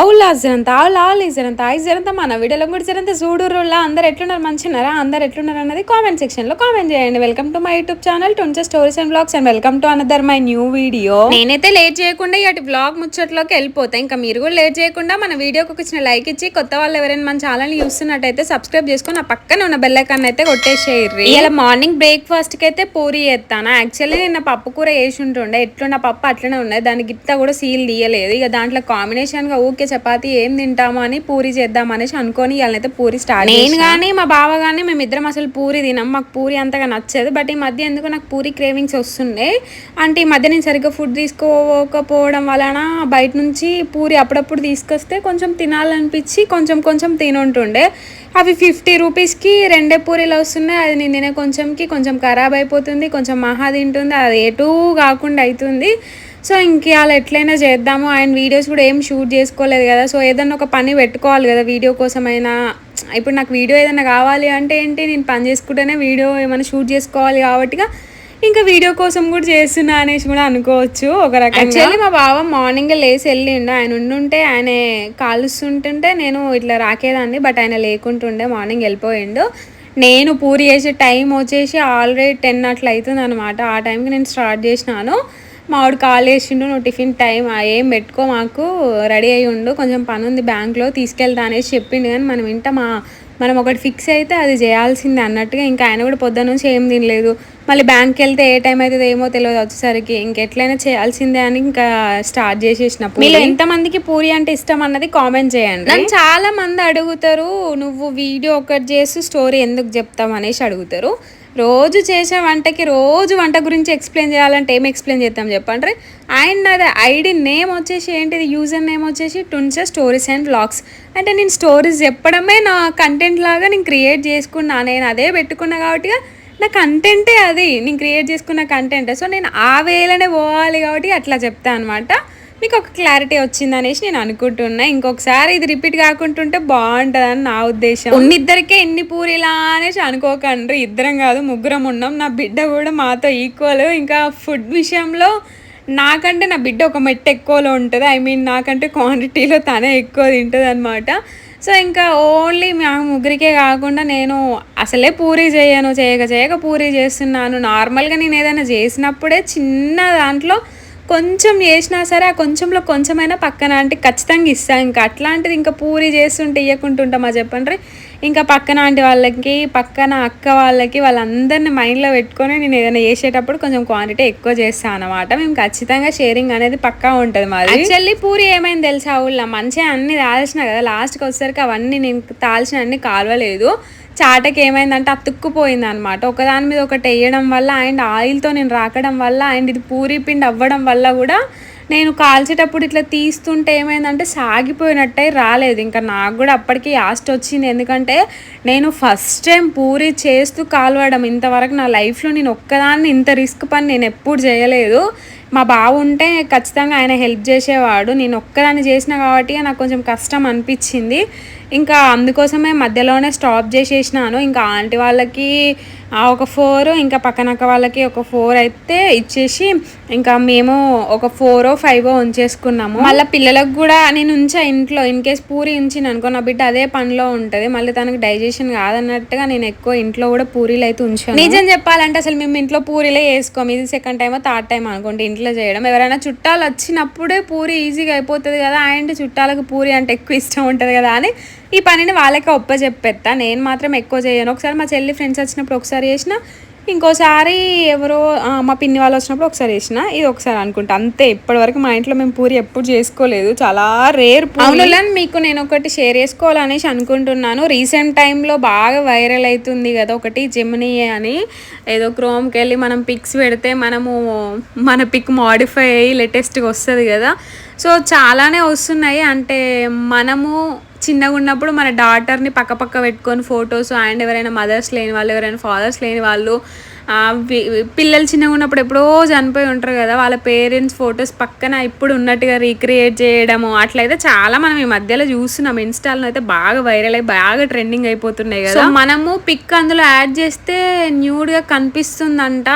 అవులా జరంత అవులా జరంత I జరంత మన వీడియోలో కూడా జరంత చూడురులా అందరు ఎట్లున్నారు మంచిన్నారా అందరు ఎట్లున్నారు అన్నది కామెంట్ సెక్షన్లో కామెంట్ చేయండి. Welcome to my YouTube channel twenty stories and blogs and welcome to another my new video నేనైతే లేట్ చేయకుండా ఇటు బ్లాగ్ ముచ్చట్లోకి వెళ్ళిపోతా. ఇంకా మీరు కూడా లేట్ చేయకుండా మన వీడియోకి చిన్న లైక్ ఇచ్చి కొత్త వాళ్ళు ఎవరైనా మన ఛానల్ చూస్తున్నట్టయితే సబ్స్క్రైబ్ చేసుకొని ఆ పక్కన ఉన్న బెల్ ఐకాన్ అయితే కొట్టేసేయర్రి ఇలా మార్నింగ్ బ్రేక్ఫాస్ట్కి అయితే పూరి చేస్తాను యాక్చువల్లీ నిన్న పప్పు కూర వేసి ఉంటుండే. ఎట్లున్న పప్పు అట్లనే ఉన్నాయి. దాని గిత్త కూడా సీల్ తీయలేదు. ఇక దాంట్లో కాంబినేషన్గా ఊకే చపాతి ఏం తింటాము అని పూరి చేద్దాం అనేసి అనుకొని ఇవాళనైతే పూరి స్టార్ట్ నేను కానీ మా బావ కానీ మేమిద్దరం అసలు పూరి తినాం. మాకు పూరి అంతగా నచ్చదు. బట్ ఈ మధ్య ఎందుకు నాకు పూరి క్రేవింగ్స్ వస్తున్నాయి అంటే ఈ మధ్య నేను సరిగ్గా ఫుడ్ తీసుకోకపోవడం వలన బయట నుంచి పూరి అప్పుడప్పుడు తీసుకొస్తే కొంచెం తినాలనిపించి కొంచెం కొంచెం తినుంటుండే. అవి ఫిఫ్టీ రూపీస్కి రెండే పూరీలు వస్తున్నాయి. అది నేను తినే కొంచెంకి కొంచెం ఖరాబ్ అయిపోతుంది. కొంచెం మహా తింటుంది. అది ఎటు కాకుండా అవుతుంది సో ఇంక అలా ఎట్లయినా చేద్దాము. ఆయన వీడియోస్ కూడా ఏం షూట్ చేసుకోలేదు కదా. సో ఏదన్నా ఒక పని పెట్టుకోవాలి కదా వీడియో కోసమైనా. ఇప్పుడు నాకు వీడియో ఏదైనా కావాలి అంటే ఏంటి? నేను పని చేసుకుంటేనే వీడియో ఏమైనా షూట్ చేసుకోవాలి కాబట్టిగా ఇంకా వీడియో కోసం కూడా చేస్తున్నా అనేసి కూడా అనుకోవచ్చు. ఒక రకంగా. యాక్చువల్లీ మా బావ మార్నింగ్ లేసి వెళ్ళిండు. ఆయన ఉండుంటే ఆయన కాలుస్తుంటుంటే నేను ఇట్లా రాకేదాన్ని. బట్ ఆయన లేకుంటుండే మార్నింగ్ వెళ్ళిపోయిండు. నేను పూరి చేసే టైం వచ్చేసి ఆల్రెడీ టెన్ అట్లా అవుతుంది అనమాట ఆ టైంకి నేను స్టార్ట్ చేసినాను. మామిడి కాల్ వేసిండు నువ్వు టిఫిన్ టైం ఏం పెట్టుకో మాకు రెడీ అయ్యి ఉండు కొంచెం పని ఉంది బ్యాంక్లో తీసుకెళ్తా అనేసి చెప్పిండు. కానీ మనం ఇంట మా మనం ఒకటి ఫిక్స్ అయితే అది చేయాల్సిందే అన్నట్టుగా ఇంకా ఆయన కూడా పొద్దున్న నుంచి ఏం తినలేదు. మళ్ళీ బ్యాంక్కి వెళ్తే ఏ టైం అవుతుంది ఏమో తెలియదు వచ్చేసరికి. ఇంకెట్లయినా చేయాల్సిందే అని ఇంకా స్టార్ట్ చేసేసినప్పుడు. మీరు ఎంతమందికి పూరి అంటే ఇష్టం అన్నది కామెంట్ చేయండి. నన్ను చాలా మంది అడుగుతారు నువ్వు వీడియో ఒకటి చేసి స్టోరీ ఎందుకు చెప్తావు అనేసి అడుగుతారు. రోజు చేసే వంటకి రోజు వంట గురించి ఎక్స్ప్లెయిన్ చేయాలంటే ఏం ఎక్స్ప్లెయిన్ చేద్దాం చెప్పండి అండ్ అది ఐడి నేమ్ వచ్చేసి ఏంటిది? యూజర్ నేమ్ వచ్చేసి టున్సా స్టోరీస్ అండ్ వ్లాగ్స్ అంటే నేను స్టోరీస్ చెప్పడమే నా కంటెంట్ లాగా నేను క్రియేట్ చేసుకున్నా. నేను అదే పెట్టుకున్నా కాబట్టి నా కంటెంటే అది. నేను క్రియేట్ చేసుకున్న కంటెంట్ సో నేను ఆ వేలనే పోవాలి కాబట్టి అట్లా చెప్తాను అనమాట మీకు ఒక క్లారిటీ వచ్చింది అనేసి నేను అనుకుంటున్నా. ఇంకొకసారి ఇది రిపీట్ కాకుంటుంటే బాగుంటుందని నా ఉద్దేశం. ఉన్నిద్దరికే ఎన్ని పూరిలా అనేసి అనుకోకండి. ఇద్దరం కాదు ముగ్గురం ఉన్నాం. నా బిడ్డ కూడా మాతో ఈక్వల్ ఇంకా ఫుడ్ విషయంలో నాకంటే నా బిడ్డ ఒక మెట్టు ఎక్కువలో ఉంటుంది. ఐ మీన్ నాకంటే క్వాంటిటీలో తనే ఎక్కువ తింటుంది అనమాట సో ఇంకా ఓన్లీ మా ముగ్గురికే కాకుండా నేను అసలే పూరి చేయను చేయక చేయక పూరి చేస్తున్నాను. నార్మల్గా నేను ఏదైనా చేసినప్పుడే చిన్న దాంట్లో కొంచెం చేసినా సరే ఆ కొంచెంలో కొంచెమైనా పక్కన అంటే ఖచ్చితంగా ఇస్తాను ఇంకా అట్లాంటిది ఇంకా పూరి చేస్తుంటే ఇవ్వకుంటుంటామా చెప్పండి? ఇంకా పక్కన ఆంటీ వాళ్ళకి పక్కన అక్క వాళ్ళకి వాళ్ళందరినీ మైండ్లో పెట్టుకొని నేను ఏదైనా చేసేటప్పుడు కొంచెం క్వాంటిటీ ఎక్కువ చేస్తాను అనమాట మేము ఖచ్చితంగా షేరింగ్ అనేది పక్కా ఉంటుంది మాది. యాక్చువల్లీ పూరి ఏమైంది తెలుసా ఊళ్ళో? మంచిగా అన్ని తాల్చిన కదా లాస్ట్కి వచ్చేసరికి అవన్నీ నేను తాల్చిన అన్ని కాలవలేదు. చాటకి ఏమైందంటే అతుక్కుపోయింది అనమాట ఒకదాని మీద ఒకటి వేయడం వల్ల అండ్ ఆయిల్తో నేను రాకడం వల్ల అండ్ ఇది పూరి పిండి అవ్వడం వల్ల కూడా నేను కాల్చేటప్పుడు ఇట్లా తీస్తుంటే ఏమైందంటే సాగిపోయినట్టే రాలేదు. ఇంకా నాకు కూడా అప్పటికి యాస్ట్ వచ్చింది. ఎందుకంటే నేను ఫస్ట్ టైం పూరి చేస్తూ కాలవడం. ఇంతవరకు నా లైఫ్లో నేను ఒక్కదాన్ని ఇంత రిస్క్ పని నేను ఎప్పుడు చేయలేదు. మా బావ ఉంటే ఖచ్చితంగా ఆయన హెల్ప్ చేసేవాడు. నేను ఒక్కదాన్ని చేసిన కాబట్టి నాకు కొంచెం కష్టం అనిపించింది. ఇంకా అందుకోసమే మధ్యలోనే స్టాప్ చేసేసినాను. ఇంకా ఆంటీ వాళ్ళకి ఒక ఫోర్ ఇంకా పక్కనక్క వాళ్ళకి ఒక ఫోర్ అయితే ఇచ్చేసి ఇంకా మేము ఒక ఫోరో ఫైవ్ ఉంచేసుకున్నాము. మళ్ళీ పిల్లలకు కూడా నేను ఉంచా ఇంట్లో ఇన్ కేస్ పూరి ఉంచిన అనుకో నా బిడ్డ అదే పనిలో ఉంటుంది. మళ్ళీ తనకి డైజెషన్ కాదన్నట్టుగా నేను ఎక్కువ ఇంట్లో కూడా పూరీలు అయితే ఉంచాను. నిజం చెప్పాలంటే అసలు మేము ఇంట్లో పూరీలే వేసుకోము. ఇది సెకండ్ టైమ్ థర్డ్ టైం అనుకోండి ఇంట్లో చేయడం. ఎవరైనా చుట్టాలు వచ్చినప్పుడే పూరి ఈజీగా అయిపోతుంది కదా. అండ్ చుట్టాలకు పూరి అంటే ఎక్కువ ఇష్టం ఉంటుంది కదా అని ఈ పనిని వాళ్ళకే ఒప్పచెప్పేస్తా నేను మాత్రం ఎక్కువ చేయను. ఒకసారి మా చెల్లి ఫ్రెండ్స్ వచ్చినప్పుడు ఒకసారి చేసిన ఇంకోసారి ఎవరో మా పిన్ని వాళ్ళు వచ్చినప్పుడు ఒకసారి చేసిన ఇది ఒకసారి అనుకుంటా. అంతే ఇప్పటివరకు మా ఇంట్లో మేము పూరి ఎప్పుడు చేసుకోలేదు. చాలా రేర్ అవునులని మీకు నేను ఒకటి షేర్ చేసుకోవాలనేసి అనుకుంటున్నాను. రీసెంట్ టైంలో బాగా వైరల్ అవుతుంది కదా ఒకటి జెమినీ అని. ఏదో క్రోమ్కి వెళ్ళి మనం పిక్స్ పెడితే మనము మన పిక్ మాడిఫై అయ్యి లేటెస్ట్గా వస్తుంది కదా. సో చాలానే వస్తున్నాయి. అంటే మనము చిన్నగా ఉన్నప్పుడు మన డాటర్ని పక్క పక్క పెట్టుకొని ఫొటోస్ అండ్ ఎవరైనా మదర్స్ లేని వాళ్ళు ఎవరైనా ఫాదర్స్ లేని వాళ్ళు పిల్లలు చిన్నగా ఉన్నప్పుడు ఎప్పుడో చనిపోయి ఉంటారు కదా వాళ్ళ పేరెంట్స్ ఫొటోస్ పక్కన ఇప్పుడు ఉన్నట్టుగా రీక్రియేట్ చేయడము అట్లయితే చాలా మనం ఈ మధ్యలో చూస్తున్నాం. ఇన్స్టాల్లో అయితే బాగా వైరల్ అయ్యి బాగా ట్రెండింగ్ అయిపోతున్నాయి కదా. మనము పిక్ అందులో యాడ్ చేస్తే న్యూడ్గా కనిపిస్తుందంట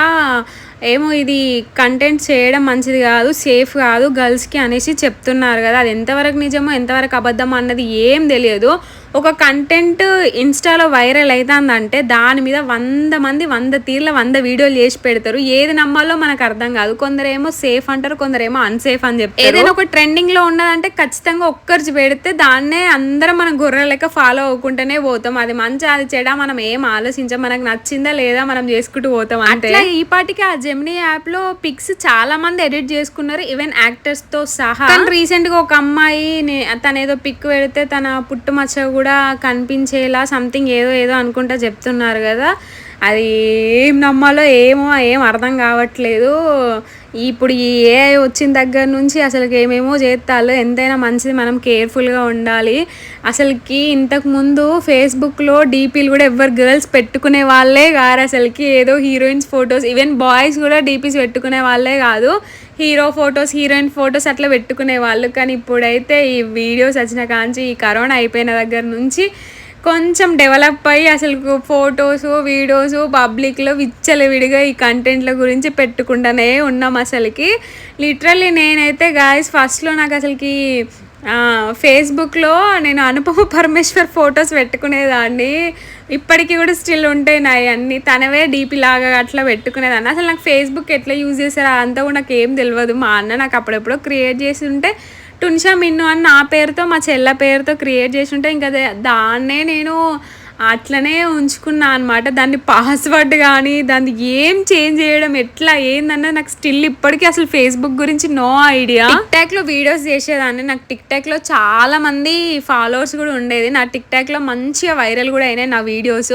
ఏమో ఇది కంటెంట్ చేయడం మంచిది కాదు సేఫ్ కాదు గర్ల్స్కి అనేసి చెప్తున్నారు కదా. అది ఎంతవరకు నిజమో ఎంతవరకు అబద్ధం అన్నది ఏం తెలియదు. ఒక కంటెంట్ ఇన్స్టాలో వైరల్ అవుతుందంటే దాని మీద వంద మంది వంద తీర్ల వంద వీడియోలు చేసి పెడతారు. ఏది నమ్మాలో మనకు అర్థం కాదు. కొందరేమో సేఫ్ అంటారు కొందరేమో అన్సేఫ్ అని చెప్తారు. ఏదైనా ఒక ట్రెండింగ్లో ఉన్నదంటే ఖచ్చితంగా ఒక్కరికి పెడితే దాన్నే అందరం మనం గొర్రె లెక్క ఫాలో అవ్వకుంటూనే పోతాం. అది మంచి అది చెడ మనం ఏం ఆలోచించాం. మనకు నచ్చిందా లేదా మనం చేసుకుంటూ పోతాం అంటే ఈ పాటికి ఆ జెమినీ యాప్లో పిక్స్ చాలా మంది ఎడిట్ చేసుకున్నారు. ఈవెన్ యాక్టర్స్తో సహా. రీసెంట్గా ఒక అమ్మాయి నే- తన ఏదో పిక్ పెడితే తన పుట్టుమచ్చ కూడా కనిపించేలా సంథింగ్ ఏదో ఏదో అనుకుంటా చెప్తున్నారు కదా. అది ఏం నమ్మాలో ఏమో ఏం అర్థం కావట్లేదు. ఇప్పుడు ఈ ఏఐ వచ్చిన దగ్గర నుంచి అసలుకి ఏమేమో చేస్తాలో ఎంతైనా మంచిది మనం కేర్ఫుల్గా ఉండాలి. అసలుకి ఇంతకు ముందు ఫేస్బుక్లో డీపీలు కూడా ఎవరు గర్ల్స్ పెట్టుకునే వాళ్ళే కారు అసలుకి. ఏదో హీరోయిన్స్ ఫొటోస్ ఈవెన్ బాయ్స్ కూడా డీపీస్ పెట్టుకునే వాళ్ళే కాదు. హీరో ఫొటోస్ హీరోయిన్ ఫొటోస్ అట్లా పెట్టుకునే వాళ్ళు. కానీ ఇప్పుడైతే ఈ వీడియోస్ వచ్చిన కాంచి ఈ కరోనా అయిపోయిన దగ్గర నుంచి కొంచెం డెవలప్ అయ్యి అసలు ఫొటోస్ వీడియోస్ పబ్లిక్లో విచ్చలవిడిగా ఈ కంటెంట్ల గురించి పెట్టుకుంటూనే ఉన్నాం అసలుకి. లిటరల్లీ నేనైతే గాయస్ ఫస్ట్లో నాకు అసలుకి ఫేస్బుక్లో నేను అనుపమ పరమేశ్వర్ ఫొటోస్ పెట్టుకునేదాన్ని. ఇప్పటికీ కూడా స్టిల్ ఉంటాయి నా అన్నీ. తనవే డీపీ లాగా అట్లా పెట్టుకునేదాన్ని. అసలు నాకు ఫేస్బుక్ ఎట్లా యూజ్ చేశారో అంతా కూడా నాకు ఏం తెలియదు మా అన్న నాకు అప్పుడెప్పుడో క్రియేట్ చేసి ఉంటే టున్షా మిన్ను అని నా పేరుతో మా చెల్ల పేరుతో క్రియేట్ చేసి ఉంటే ఇంకా దాన్నే నేను అట్లనే ఉంచుకున్నా అనమాట దాన్ని పాస్వర్డ్ కానీ దాన్ని ఏం చేంజ్ చేయడం ఎట్లా ఏందన్నది నాకు స్టిల్ ఇప్పటికీ అసలు ఫేస్బుక్ గురించి నో ఐడియా టిక్ టాక్లో వీడియోస్ చేసేదాన్ని. నాకు టిక్ టాక్లో చాలా మంది ఫాలోవర్స్ కూడా ఉండేది. నా టిక్ టాక్లో మంచిగా వైరల్ కూడా అయినాయి నా వీడియోస్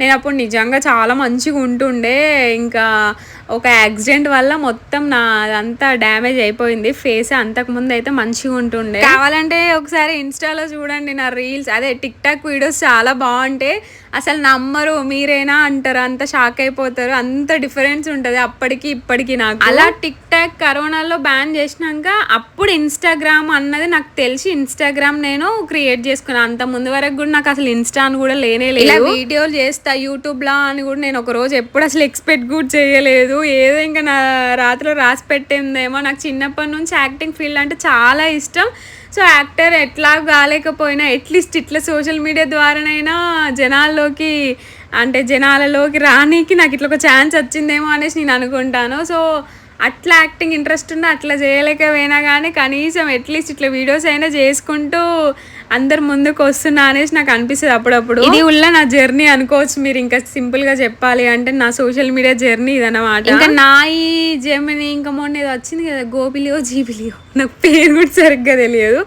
నేను అప్పుడు నిజంగా చాలా మంచిగా ఉంటుండే. ఇంకా ఒక యాక్సిడెంట్ వల్ల మొత్తం నా అదంతా డ్యామేజ్ అయిపోయింది. ఫేస్ అంతకు ముందు అయితే మంచిగా ఉంటుండే. కావాలంటే ఒకసారి ఇన్స్టాలో చూడండి నా రీల్స్ అదే టిక్ టాక్ వీడియోస్ చాలా బాగుంటాయి అసలు నమ్మరు మీరేనా అంటారు అంత షాక్ అయిపోతారు అంత డిఫరెన్స్ ఉంటుంది అప్పటికి ఇప్పటికి నాకు. అలా టిక్ టాక్ కరోనాలో బ్యాన్ చేసినాక అప్పుడు ఇన్స్టాగ్రామ్ అన్నది నాకు తెలిసి ఇన్స్టాగ్రామ్ నేను క్రియేట్ చేసుకున్నాను అంత ముందు వరకు కూడా నాకు అసలు ఇన్స్టా అని కూడా లేనే లేదు. వీడియోలు చేస్తా యూట్యూబ్ లా అని కూడా నేను ఒక రోజు ఎప్పుడు అసలు ఎక్స్పెక్ట్ కూడా చేయలేదు. ఏదో ఇంకా నా రాత్రిలో రాసి పెట్టిందేమో. నాకు చిన్నప్పటి నుంచి యాక్టింగ్ ఫీల్డ్ అంటే చాలా ఇష్టం. సో యాక్టర్ ఎట్లా కాలేకపోయినా అట్లీస్ట్ ఇట్లా సోషల్ మీడియా ద్వారానైనా జనాల్లోకి అంటే జనాలలోకి రానీకి నాకు ఇట్లా ఒక ఛాన్స్ వచ్చిందేమో అనేసి నేను అనుకుంటాను. సో అట్లా యాక్టింగ్ ఇంట్రెస్ట్ ఉన్నా అట్లా చేయలేకపోయినా కానీ కనీసం అట్లీస్ట్ ఇట్లా వీడియోస్ అయినా చేసుకుంటూ అందరు ముందుకు వస్తున్నా అనేసి నాకు అనిపిస్తుంది అప్పుడప్పుడు. ఇది ఉల్ల నా జర్నీ అనుకోవచ్చు మీరు ఇంకా సింపుల్గా చెప్పాలి అంటే నా సోషల్ మీడియా జర్నీ ఇదన్నమాట. ఇంకా నా ఈ జర్మనీ ఇంకా మొన్న ఏదో వచ్చింది కదా గోపిలియో జీబిలియో. నాకు పేరు కూడా సరిగ్గా తెలియదు.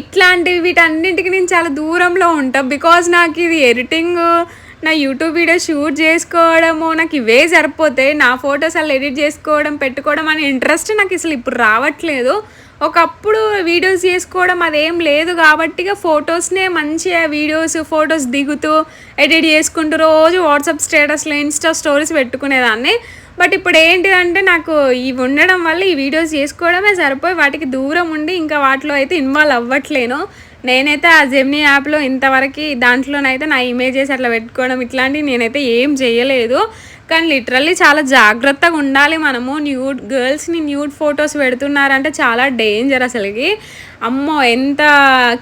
ఇట్లాంటివి వీటన్నింటికి నేను చాలా దూరంలో ఉంటా బికాజ్ నాకు ఇది ఎడిటింగ్ నా యూట్యూబ్ వీడియో షూట్ చేసుకోవడము నాకు ఇవే సరిపోతాయి. నా ఫొటోస్ అలా ఎడిట్ చేసుకోవడం పెట్టుకోవడం అనే ఇంట్రెస్ట్ నాకు అసలు ఇప్పుడు రావట్లేదు. ఒకప్పుడు వీడియోస్ చేసుకోవడం అదేం లేదు కాబట్టి ఫొటోస్నే మంచిగా వీడియోస్ ఫొటోస్ దిగుతూ ఎడిట్ చేసుకుంటూ రోజు వాట్సాప్ స్టేటస్లో ఇన్స్టా స్టోరీస్ పెట్టుకునేదాన్ని. బట్ ఇప్పుడు ఏంటిదంటే నాకు ఇవి ఉండడం వల్ల ఈ వీడియోస్ చేసుకోవడమే సరిపోయి వాటికి దూరం ఉండి ఇంకా వాటిలో అయితే ఇన్వాల్వ్ అవ్వట్లేను. నేనైతే ఆ జెమ్నీ యాప్లో ఇంతవరకు దాంట్లోనైతే నా ఇమేజెస్ అట్లా పెట్టుకోవడం ఇట్లాంటివి నేనైతే ఏం చేయలేదు. కానీ లిటరల్లీ చాలా జాగ్రత్తగా ఉండాలి మనము. న్యూడ్ గర్ల్స్ని న్యూడ్ ఫొటోస్ పెడుతున్నారంటే చాలా డేంజర్ అసలుకి. అమ్మో ఎంత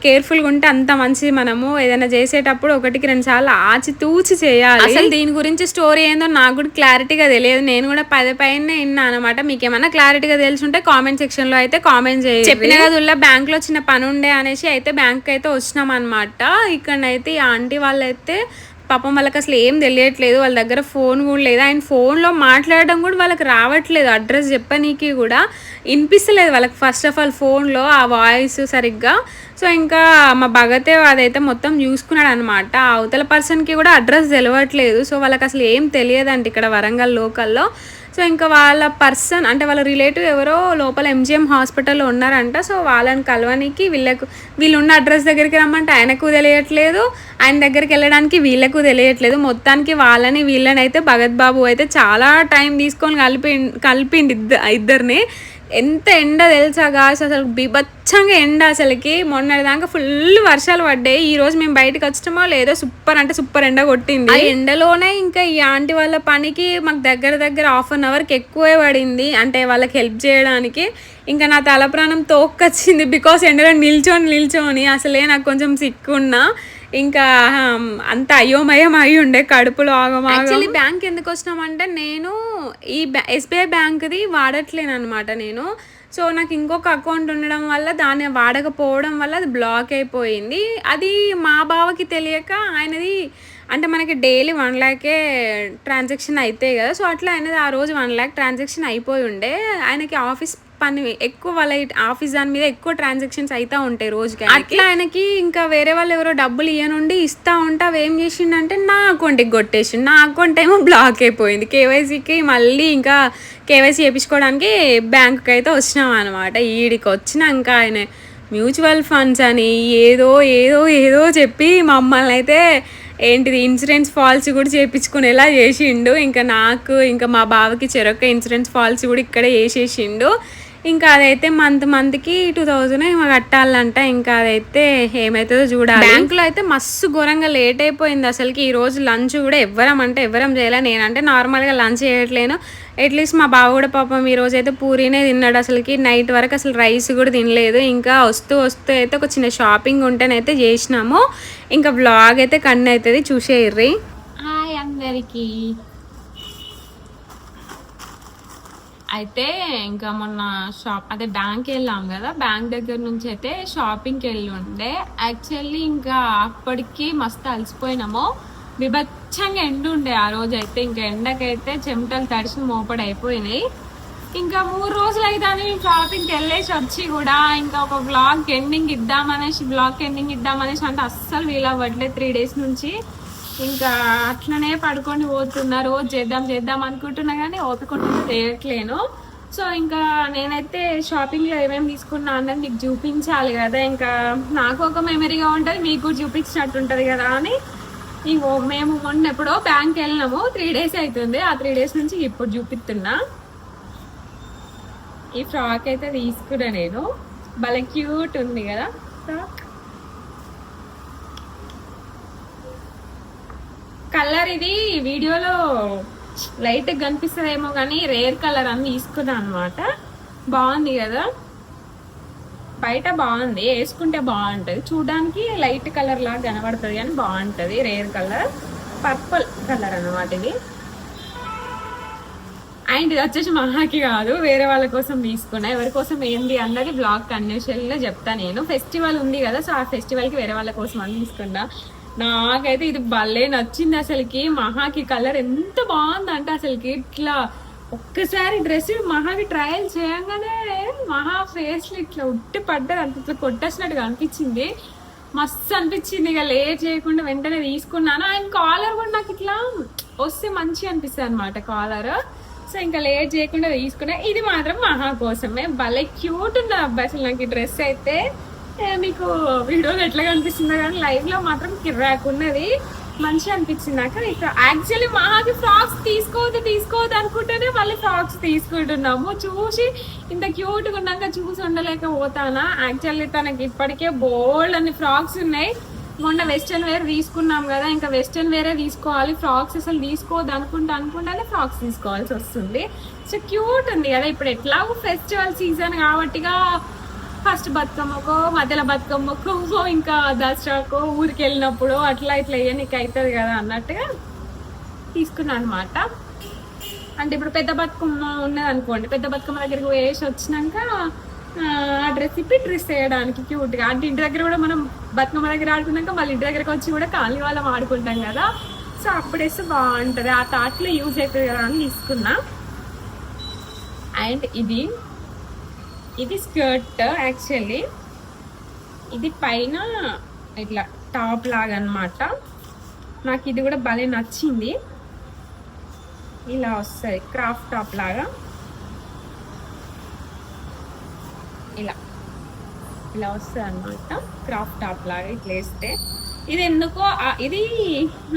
కేర్ఫుల్గా ఉంటే అంత మంచిది మనము. ఏదైనా చేసేటప్పుడు ఒకటికి రెండు సార్లు ఆచి తూచి చేయాలి. అసలు దీని గురించి స్టోరీ ఏందో నాకు కూడా క్లారిటీగా తెలియదు. నేను కూడా పదే పైన విన్నా అనమాట మీకు ఏమైనా క్లారిటీగా తెలుసుంటే కామెంట్ సెక్షన్లో అయితే కామెంట్ చేయండి. చెప్పిన కదా బ్యాంక్లో చిన్న పని ఉండే అనేసి అయితే బ్యాంక్ అయితే వచ్చినాం అనమాట ఇక్కడనైతే ఈ ఆంటీ వాళ్ళైతే పాపం వాళ్ళకి అసలు ఏం తెలియట్లేదు. వాళ్ళ దగ్గర ఫోన్ కూడా లేదు. ఆయన ఫోన్లో మాట్లాడడం కూడా వాళ్ళకి రావట్లేదు. అడ్రస్ చెప్పనీకి కూడా వినిపిస్తలేదు వాళ్ళకి ఫస్ట్ ఆఫ్ ఆల్ ఫోన్లో ఆ వాయిస్ సరిగ్గా. సో ఇంకా మా భగతే అదైతే మొత్తం చూసుకున్నాడు అనమాట అవతల పర్సన్కి కూడా అడ్రస్ తెలియట్లేదు సో వాళ్ళకి అసలు ఏం తెలియదంట ఇక్కడ వరంగల్ లోకల్లో. సో ఇంకా వాళ్ళ పర్సన్ అంటే వాళ్ళ రిలేటివ్ ఎవరో లోపల ఎంజిఎం హాస్పిటల్లో ఉన్నారంట. సో వాళ్ళని కలవనికి వీళ్ళకు వీళ్ళు ఉన్న అడ్రస్ దగ్గరికి రమ్మంటే ఆయనకు తెలియట్లేదు. ఆయన దగ్గరికి వెళ్ళడానికి వీళ్ళకు తెలియట్లేదు. మొత్తానికి వాళ్ళని వీళ్ళని అయితే భగత్ బాబు అయితే చాలా టైం తీసుకొని కలిపి కలిపిండి ఇద్దరిని. ఎంత ఎండ తెలుసా గాస్ అసలు బిభత్సంగా ఎండ అసలుకి. మొన్నటిదాకా ఫుల్ వర్షాలు పడ్డాయి. ఈ రోజు మేము బయటకు వచ్చామో లేదో సూపర్ అంటే సూపర్ ఎండ కొట్టింది. ఎండలోనే ఇంకా ఈ ఆంటీ వాళ్ళ పనికి మాకు దగ్గర దగ్గర హాఫ్ అన్ అవర్కి ఎక్కువే పడింది. అంటే వాళ్ళకి హెల్ప్ చేయడానికి. ఇంకా నా తల ప్రాణం తోక్కొచ్చింది బికాస్ ఎండలో నిల్చొని నిల్చొని. అసలే నాకు కొంచెం సిక్కున్నా ఇంకా అంత అయోమయం అయి ఉండే కడుపులో ఆగమాగం. బ్యాంక్ ఎందుకు వచ్చినామంటే నేను ఈ ఎస్బీఐ బ్యాంక్ది వాడట్లేను అనమాట నేను. సో నాకు ఇంకొక అకౌంట్ ఉండడం వల్ల దాన్ని వాడకపోవడం వల్ల అది బ్లాక్ అయిపోయింది. అది మా బావకి తెలియక ఆయనది అంటే మనకి డైలీ వన్ ల్యాకే ట్రాన్సాక్షన్ అవుతాయి కదా. సో అట్లా ఆయనది ఆ రోజు వన్ ల్యాక్ ట్రాన్సాక్షన్ అయిపోయి ఉండే. ఆయనకి ఆఫీస్ పని ఎక్కువ వాళ్ళ ఆఫీస్ దాని మీద ఎక్కువ ట్రాన్సాక్షన్స్ అవుతా ఉంటాయి రోజుకి అట్లా ఆయనకి ఇంకా వేరే వాళ్ళు ఎవరో డబ్బులు ఇయ్యనుండి ఇస్తా ఉంటే అవి ఏం చేసిండంటే నా అకౌంట్కి కొట్టేసిండు. నా అకౌంట్ ఏమో బ్లాక్ అయిపోయింది. కేవైసీకి మళ్ళీ ఇంకా కేవైసీ చేయించుకోవడానికి బ్యాంకుకి అయితే వచ్చినాం అనమాట ఈడికి వచ్చినాక ఆయన మ్యూచువల్ ఫండ్స్ అని ఏదో ఏదో ఏదో చెప్పి మమ్మల్ని అయితే ఏంటిది ఇన్సూరెన్స్ పాలసీ కూడా చేయించుకునేలా చేసిండు. ఇంకా నాకు ఇంకా మా బావకి చెరొక్క ఇన్సూరెన్స్ పాలసీ కూడా ఇక్కడే వేసేసిండు ఇంకా అదైతే మంత్ మంత్కి టూ థౌజండ్ ఏమో కట్టాలంట. ఇంకా అదైతే ఏమవుతుందో చూడాలి. బ్యాంకులో అయితే మస్తు ఘోరంగా లేట్ అయిపోయింది అసలుకి. ఈ రోజు లంచ్ కూడా ఎవ్వరం అంటే ఎవ్వరం చేయలే. నేనంటే నార్మల్గా లంచ్ చేయట్లేను. అట్లీస్ట్ మా బావ కూడా పాపం ఈ రోజు అయితే పూరీనే తిన్నాడు అసలుకి. నైట్ వరకు అసలు రైస్ కూడా తినలేదు. ఇంకా వస్తూ వస్తూ అయితే ఒక చిన్న షాపింగ్ ఉంటేనైతే చేసినాము. ఇంకా వ్లాగ్ అయితే కన్ను అవుతుంది చూసేయర్రి హాయ్ అందరికీ. అయితే ఇంకా మొన్న షాప్ అదే బ్యాంక్ వెళ్ళాం కదా బ్యాంక్ దగ్గర నుంచి అయితే షాపింగ్కి వెళ్ళి ఉండే. యాక్చువల్లీ ఇంకా అప్పటికి మస్తు అలసిపోయినాము. విభత్సంగా ఎండ ఉండే ఆ రోజు అయితే ఇంకా ఎండకైతే చెమటలు తడిసిన మోపడి అయిపోయినాయి. ఇంకా మూడు రోజులు అయితే మేము షాపింగ్కి వెళ్ళేసి వచ్చి కూడా ఇంకా ఒక బ్లాగ్ ఎండింగ్ ఇద్దామనేసి బ్లాగ్ ఎండింగ్ ఇద్దామనేసి అంటే అస్సలు వీలవ్వట్లేదు త్రీ డేస్ నుంచి. ఇంకా అట్లనే పడుకొని పోతున్నా రోజు చేద్దాం చేద్దాం అనుకుంటున్నా కానీ ఓపికంటే చేయట్లేను సో ఇంకా నేనైతే షాపింగ్లో ఏమేమి తీసుకున్నా అన్నది మీకు చూపించాలి కదా. ఇంకా నాకు ఒక మెమరీగా ఉంటుంది మీకు కూడా చూపించినట్టు ఉంటుంది కదా అని. ఇంకో మేము మొన్న ఎప్పుడో బ్యాంక్ వెళ్ళినాము. త్రీ డేస్ అవుతుంది ఆ త్రీ డేస్ నుంచి ఇప్పుడు చూపిస్తున్నా. ఈ ఫ్రాక్ అయితే తీసుకున్నా నేను. భలే క్యూట్ ఉంది కదా. ఫ్రాక్ కలర్ ఇది వీడియోలో లైట్ కనిపిస్తుందేమో కానీ రేర్ కలర్ అని తీసుకున్నా అనమాట బాగుంది కదా? బయట బాగుంది. వేసుకుంటే బాగుంటుంది. చూడడానికి లైట్ కలర్ లాగా కనబడుతుంది కానీ బాగుంటుంది. Rare colour. పర్పుల్ కలర్ అన్నమాట ఇది. అండ్ ఇది వచ్చేసి మహాకి కాదు. వేరే వాళ్ళ కోసం తీసుకున్నా. ఎవరి కోసం ఏంది అన్నది బ్లాగ్ కండిషన్లో చెప్తా నేను. ఫెస్టివల్ ఉంది కదా సో ఆ ఫెస్టివల్కి వేరే వాళ్ళ కోసం అని తీసుకున్నా. నాకైతే ఇది భలే నచ్చింది అసలుకి. మహాకి కలర్ ఎంత బాగుందంటే అసలుకి. ఇట్లా ఒక్కసారి డ్రెస్ మహాకి ట్రయల్ చేయగానే మహా ఫేస్లు ఇట్లా ఉట్టి పడ్డది అంత ఇట్లా కొట్టేసినట్టుగా అనిపించింది. మస్తు అనిపించింది ఇక లేట్ చేయకుండా వెంటనే తీసుకున్నాను. ఆయన కాలర్ కూడా నాకు ఇట్లా వస్తే మంచి అనిపిస్తుంది అనమాట కాలర్. సో ఇంకా లేట్ చేయకుండా తీసుకున్నా. ఇది మాత్రం మహా కోసమే. భలే క్యూట్ ఉంది అబ్బాయి అసలు నాకు ఈ డ్రెస్ అయితే. మీకు వీడియోలో ఎట్లా కనిపిస్తుందో కానీ లైవ్లో మాత్రం కిర్రాక్ ఉన్నది. మంచి అనిపించింది. నాకు ఇక యాక్చువల్లీ మాకు ఫ్రాక్స్ తీసుకోవద్దు తీసుకోవద్దు అనుకుంటేనే మళ్ళీ ఫ్రాక్స్ తీసుకుంటున్నాము. చూసి ఇంత క్యూట్గా ఉన్నాక చూసి ఉండలేక పోతానా యాక్చువల్లీ తనకి ఇప్పటికే బోల్డ్ అని ఫ్రాక్స్ ఉన్నాయి. మొన్న వెస్ట్రన్ వేర్ తీసుకున్నాం కదా ఇంకా వెస్ట్రన్ వేరే తీసుకోవాలి. ఫ్రాక్స్ అసలు తీసుకోవద్దు అనుకుంటా అనుకుంటానే ఫ్రాక్స్ తీసుకోవాల్సి వస్తుంది. సో క్యూట్ ఉంది కదా. ఇప్పుడు ఎట్లాగో ఫెస్టివల్ సీజన్ కాబట్టిగా ఫస్ట్ బతుకమ్మకో మధ్యలో బతుకమ్మకో ఇంకా దసరాకో ఊరికి వెళ్ళినప్పుడు అట్లా ఇట్లా నీకు అవుతుంది కదా అన్నట్టుగా తీసుకున్నాను అనమాట అంటే ఇప్పుడు పెద్ద బతుకమ్మ ఉన్నది అనుకోండి పెద్ద బతుకమ్మ దగ్గరికి వేసి వచ్చినాక ఆ డ్రెస్ ఇప్పి డ్రెస్ వేయడానికి క్యూట్గా. అంటే ఇంటి దగ్గర కూడా మనం బతుకమ్మ దగ్గర ఆడుకున్నాక మళ్ళీ ఇంటి దగ్గరకు వచ్చి కూడా కాలనీ వాళ్ళం ఆడుకుంటాం కదా. సో అప్పుడేస్తే బాగుంటుంది. ఆ థాట్లో యూజ్ అవుతుంది కదా అని తీసుకున్నా. అండ్ ఇది ఇది స్కర్ట్ యాక్చువల్లీ. ఇది పైన ఇట్లా టాప్ లాగా అన్నమాట నాకు ఇది కూడా భలే నచ్చింది. ఇలా వస్తుంది క్రాఫ్ట్ టాప్ లాగా. ఇలా. ఇలా వస్తుంది అనమాట క్రాఫ్ట్ టాప్ లాగా ఇట్లా వేస్తే. ఇది ఎందుకో ఇది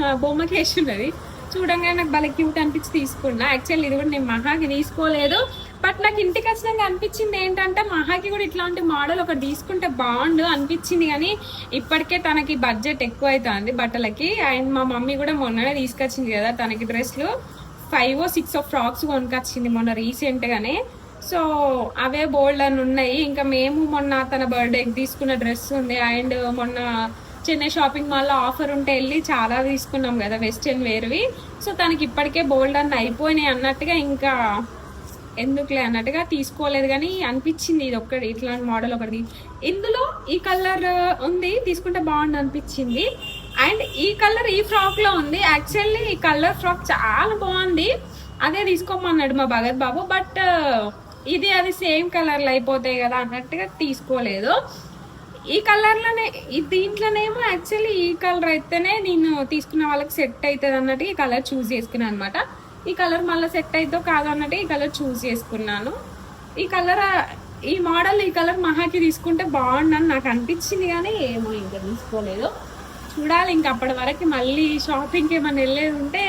ఆ, బొమ్మకి వేసి ఉన్నది చూడంగానే నాకు భలే క్యూట్ అనిపించి తీసుకున్నా. యాక్చువల్లీ ఇది కూడా నేను మహాకి తీసుకోలేదు. బట్ నాకు ఇంటికి వచ్చినాక అనిపించింది ఏంటంటే మహాకి కూడా ఇట్లాంటి మోడల్ ఒకటి తీసుకుంటే బాగుండు అనిపించింది కానీ ఇప్పటికే తనకి బడ్జెట్ ఎక్కువ అవుతుంది బట్టలకి. అండ్ మా మమ్మీ కూడా మొన్ననే తీసుకొచ్చింది కదా తనకి డ్రెస్లు. ఫైవ్ సిక్స్ ఫ్రాక్స్ కొనుకొచ్చింది మొన్న రీసెంట్గానే సో అవే బోల్డ్ అని ఉన్నాయి. ఇంకా మేము మొన్న తన బర్త్డేకి తీసుకున్న డ్రెస్ ఉంది. అండ్ మొన్న చెన్నై షాపింగ్ మాల్లో ఆఫర్ ఉంటే వెళ్ళి చాలా తీసుకున్నాం కదా వెస్టర్న్ వేర్వి. సో తనకి ఇప్పటికే బోల్డ్ అన్న అయిపోయినాయి అన్నట్టుగా ఇంకా ఎందుకులే అన్నట్టుగా తీసుకోలేదు కానీ అనిపించింది ఇది ఒక్కటి ఇట్లాంటి మోడల్ ఒకటి. ఇందులో ఈ కలర్ ఉంది తీసుకుంటే బాగుంది అనిపించింది. అండ్ ఈ కలర్ ఈ ఫ్రాక్లో ఉంది. యాక్చువల్లీ ఈ కలర్ ఫ్రాక్ చాలా బాగుంది. అదే తీసుకోమన్నాడు మా భగత్ బాబు. బట్ ఇది అది సేమ్ కలర్లు అయిపోతాయి కదా అన్నట్టుగా తీసుకోలేదు. ఈ కలర్లోనే దీంట్లోనేమో యాక్చువల్లీ ఈ కలర్ అయితేనే నేను తీసుకున్న వాళ్ళకి సెట్ అవుతుంది అన్నట్టు ఈ కలర్ చూస్ చేసుకున్నాను అనమాట ఈ కలర్ మళ్ళీ సెట్ అవుతుందో కాదన్నట్టు ఈ కలర్ చూస్ చేసుకున్నాను. ఈ కలర్ ఈ మోడల్ ఈ కలర్ మహాకి తీసుకుంటే బాగుండని నాకు అనిపించింది కానీ ఏమో ఇంకా తీసుకోలేదు. చూడాలి ఇంకా అప్పటి వరకు మళ్ళీ షాపింగ్కి ఏమైనా వెళ్ళేది ఉంటే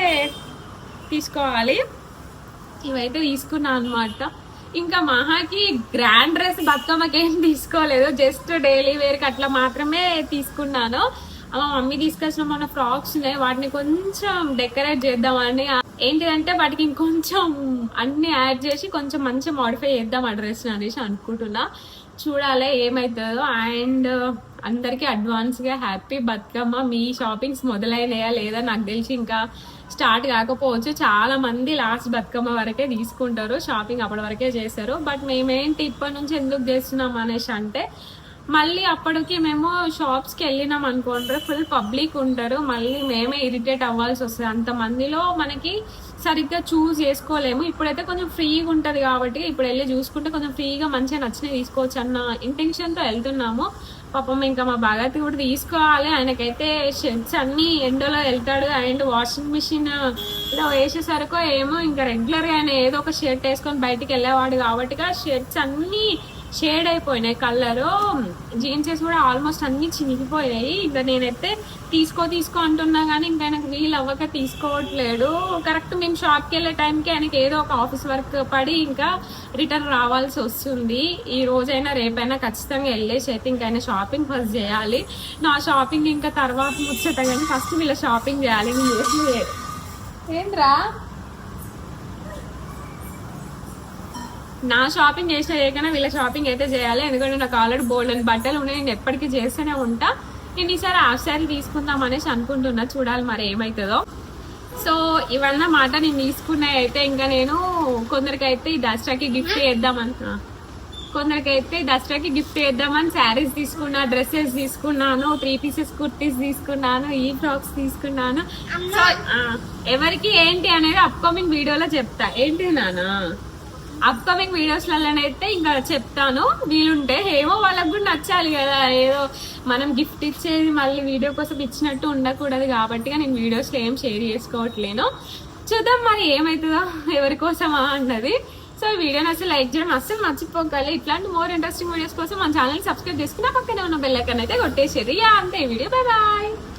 తీసుకోవాలి. ఇవైతే తీసుకున్నాను అనమాట ఇంకా మహాకి గ్రాండ్ డ్రెస్ బతుకమ్మకి ఏం తీసుకోలేదు. జస్ట్ డైలీ వేర్కి అట్లా మాత్రమే తీసుకున్నాను. మా మమ్మీ తీసుకొచ్చిన మన ఫ్రాక్స్ ఉన్నాయి. వాటిని కొంచెం డెకరేట్ చేద్దామని ఏంటిదంటే వాటికి ఇంకొంచెం అన్ని యాడ్ చేసి కొంచెం మంచిగా మాడిఫై చేద్దాం ఆ డ్రెస్ అనేసి అనుకుంటున్నా. చూడాలి ఏమవుతుందో అండ్ అందరికీ అడ్వాన్స్గా హ్యాపీ బతుకమ్మ. మీ షాపింగ్స్ మొదలైనయా లేదా నాకు తెలిసి ఇంకా స్టార్ట్ కాకపోవచ్చు. చాలా మంది లాస్ట్ బతుకమ్మ వరకే తీసుకుంటారు. షాపింగ్ అప్పటి వరకే చేస్తారు. బట్ మేమేంటి ఇప్పటి నుంచి ఎందుకు చేస్తున్నాం అనేసి అంటే మళ్ళీ అప్పటికి మేము షాప్స్కి వెళ్ళినాం అనుకోండి ఫుల్ పబ్లిక్ ఉంటారు. మళ్ళీ మేమే ఇరిటేట్ అవ్వాల్సి వస్తుంది. అంత మందిలో మనకి సరిగ్గా చూస్ చేసుకోలేము. ఇప్పుడైతే కొంచెం ఫ్రీగా ఉంటుంది కాబట్టి ఇప్పుడు వెళ్ళి చూసుకుంటే కొంచెం ఫ్రీగా మంచిగా నచ్చినవి తీసుకోవచ్చు అన్న ఇంటెన్షన్తో వెళ్తున్నాము. పాపం ఇంకా మా భగత్ కూడా తీసుకోవాలి. ఆయనకైతే షర్ట్స్ అన్నీ ఎండలో వెళ్తాడు. అండ్ వాషింగ్ మిషన్ ఇలా వేసేసరికి ఏమో ఇంకా రెగ్యులర్గా ఆయన ఏదో ఒక షర్ట్ వేసుకొని బయటికి వెళ్ళేవాడు కాబట్టి షర్ట్స్ అన్నీ షేడ్ అయిపోయినాయి కలరు. జీన్సెస్ కూడా ఆల్మోస్ట్ అన్ని చినిగిపోయాయి ఇంకా నేనైతే తీసుకో తీసుకో అంటున్నా కానీ ఇంకా ఆయనకు వీలు అవ్వక తీసుకోవట్లేడు కరెక్ట్ మేము షాప్కి వెళ్ళే టైంకి ఆయనకి ఏదో ఒక ఆఫీస్ వర్క్ పడి ఇంకా రిటర్న్ రావాల్సి వస్తుంది. ఈ రోజైనా రేపైనా ఖచ్చితంగా వెళ్ళేసి అయితే ఇంకా ఆయన షాపింగ్ ఫస్ట్ చేయాలి. నా షాపింగ్ ఇంకా తర్వాత ముచ్చట కానీ ఫస్ట్ వీళ్ళ షాపింగ్ చేయాలి. ఏంట్రా? నా షాపింగ్ చేసిన చేయకైనా వీళ్ళ షాపింగ్ అయితే చేయాలి. ఎందుకంటే నాకు ఆల్రెడీ బోల్డ్ అని బట్టలు ఉన్నాయి నేను ఎప్పటికీ చేస్తూనే ఉంటా. నేను ఈసారి హాఫ్ శారీ తీసుకుందాం అనేసి అనుకుంటున్నా. చూడాలి మరి ఏమవుతుందో సో ఇవన్న మాట నేను తీసుకున్నాయి అయితే ఇంకా నేను కొందరికైతే ఈ దసరాకి గిఫ్ట్ చేద్దాం అనుకున్నా కొందరికైతే దసరాకి గిఫ్ట్ చేద్దామని శారీస్ తీసుకున్నా డ్రెస్సెస్ తీసుకున్నాను త్రీ పీసెస్ కుర్తీస్ తీసుకున్నాను ఈ ఫ్రాక్స్ తీసుకున్నాను. సో ఎవరికి ఏంటి అనేది అప్కమింగ్ వీడియోలో చెప్తా. ఏంటి నానా అప్కమింగ్ వీడియోస్లలోనైతే ఇంకా చెప్తాను. వీలుంటే ఏమో వాళ్ళకు కూడా నచ్చాలి కదా. ఏదో మనం గిఫ్ట్ ఇచ్చేది మళ్ళీ వీడియో కోసం ఇచ్చినట్టు ఉండకూడదు కాబట్టి నేను వీడియోస్లో ఏం షేర్ చేసుకోవట్లేను. చూద్దాం మరి ఏమవుతుందో ఎవరి కోసమా అన్నది. సో ఈ వీడియోని అసలు లైక్ చేయడం అస్సలు మర్చిపోగలి ఇట్లాంటి మోర్ ఇంట్రెస్టింగ్ వీడియోస్ కోసం మన ఛానల్ సబ్స్క్రైబ్ చేసుకున్న పక్కనే ఉన్న బెల్ అయితే కొట్టేసేది. యా అంతే. Video bye bye